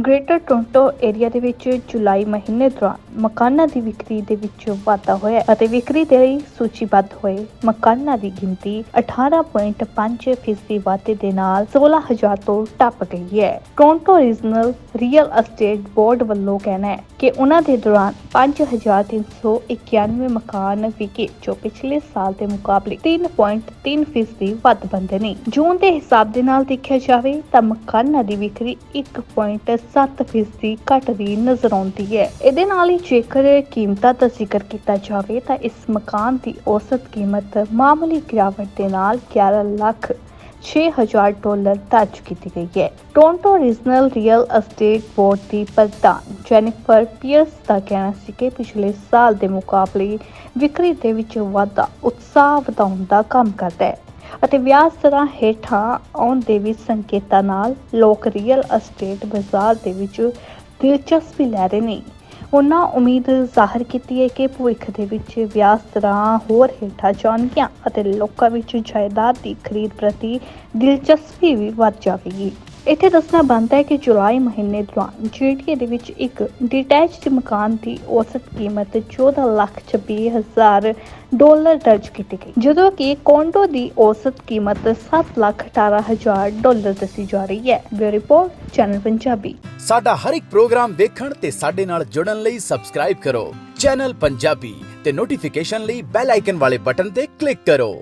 Greater Toronto area ਦੇ ਵਿੱਚ ਜੁਲਾਈ ਮਹੀਨੇ ਦੌਰਾਨ ਮਕਾਨਾਂ ਦੀ ਵਿਕਰੀ ਦੇ ਵਿੱਚ ਵਾਧਾ ਹੋਇਆ ਅਤੇ ਵਿਕਰੀ ਦੇ ਲਈ ਸੂਚੀਬੱਧ ਹੋਏ ਮਕਾਨਾਂ ਦੀ ਗਿਣਤੀ 18.5 ਫੀਸਦੀ ਵਾਧੇ ਦੇ ਨਾਲ 16000 ਤੋਂ ਟੱਪ ਗਈ ਹੈ Toronto regional real estate board ਵੱਲੋਂ ਕਹਿਣਾ ਹੈ ਕਿ ਉਹਨਾਂ ਦੇ ਦੌਰਾਨ 5391 ਮਕਾਨ ਵਿਕੇ, ਜੋ ਪਿਛਲੇ ਸਾਲ ਦੇ ਮੁਕਾਬਲੇ 3.3 ਫੀਸਦੀ ਵੱਧ ਬੰਦੇ ਨੇ ਜੂਨ ਦੇ ਹਿਸਾਬ ਦੇ ਨਾਲ ਦੇਖਿਆ ਜਾਵੇ ਤਾਂ ਮਕਾਨਾਂ ਦੀ ਵਿਕਰੀ 1. 7% ਘਟਦੀ ਨਜ਼ਰ ਆਉਂਦੀ ਹੈ। ਇਹਦੇ ਨਾਲ ਹੀ ਜੇਕਰ ਕੀਮਤਾਂ ਦਾ ਜ਼ਿਕਰ ਕੀਤਾ ਜਾਵੇ ਤਾਂ ਇਸ ਮਕਾਨ ਦੀ ਔਸਤ ਕੀਮਤ ਮਾਮੂਲੀ ਗਿਰਾਵਟ ਦੇ ਨਾਲ 11 ਲੱਖ 6000 ਡਾਲਰ ਦਰਜ ਕੀਤੀ ਗਈ ਹੈ। Toronto regional real estate board ਦੀ ਪ੍ਰਧਾਨ ਜੈਨੀਫਰ ਪੀਅਰਸ ਦਾ ਕਹਿਣਾ ਸੀ ਕਿ ਪਿਛਲੇ ਸਾਲ ਦੇ ਮੁਕਾਬਲੇ ਵਿਕਰੀ ਦੇ ਵਿੱਚ ਵਾਧਾ, ਉਤਸ਼ਾਹ ਵਧਾਉਣ ਦਾ ਕੰਮ ਕਰਦਾ ਹੈ। ਅਤੇ ਵਿਆਹ ਦਰਾਂ ਹੇਠਾਂ ਆਉਣ ਦੇ ਵੀ ਸੰਕੇਤਾਂ ਨਾਲ ਲੋਕ ਰੀਅਲ ਅਸਟੇਟ ਬਾਜ਼ਾਰ ਦੇ ਵਿੱਚ ਦਿਲਚਸਪੀ ਲੈ ਰਹੇ ਨੇ। ਉਹਨਾਂ ਉਮੀਦ ਜ਼ਾਹਰ ਕੀਤੀ ਹੈ ਕਿ ਭਵਿੱਖ ਦੇ ਵਿੱਚ ਵਿਆਹ ਦਰਾਂ ਹੋਰ ਹੇਠਾਂ ਜਾਣਗੀਆਂ ਅਤੇ ਲੋਕਾਂ ਵਿੱਚ ਜਾਇਦਾਦ ਦੀ ਖਰੀਦ ਪ੍ਰਤੀ ਦਿਲਚਸਪੀ ਵੀ ਵੱਧ ਜਾਵੇਗੀ। ਇੱਥੇ ਦੱਸਣਾ ਬਣਦਾ ਹੈ ਕਿ ਜੁਲਾਈ ਮਹੀਨੇ ਦੌਰਾਨ ਜੀਟੀਏ ਦੇ ਵਿੱਚ ਇੱਕ ਡਿਟੈਚਡ ਮਕਾਨ ਦੀ ਔਸਤ ਕੀਮਤ 14 ਲੱਖ 26 ਹਜ਼ਾਰ ਡਾਲਰ ਦਰਜ ਕੀਤੀ ਗਈ, ਜਦੋਂ ਕਿ ਕੋਂਡੋ ਦੀ ਔਸਤ ਕੀਮਤ 7 ਲੱਖ 18 ਹਜ਼ਾਰ ਡਾਲਰ ਦੱਸੀ ਜਾ ਰਹੀ ਹੈ। Bureau report, channel Punjabi. ਸਾਡਾ ਹਰ ਇੱਕ ਪ੍ਰੋਗਰਾਮ ਦੇਖਣ ਤੇ ਸਾਡੇ ਨਾਲ ਜੁੜਨ ਲਈ ਸਬਸਕ੍ਰਾਈਬ ਕਰੋ। ਚੈਨਲ ਪੰਜਾਬੀ ਤੇ ਨੋਟੀਫਿਕੇਸ਼ਨ ਲਈ ਬੈਲ ਆਈਕਨ ਵਾਲੇ ਬਟਨ ਤੇ ਕਲਿੱਕ ਕਰੋ।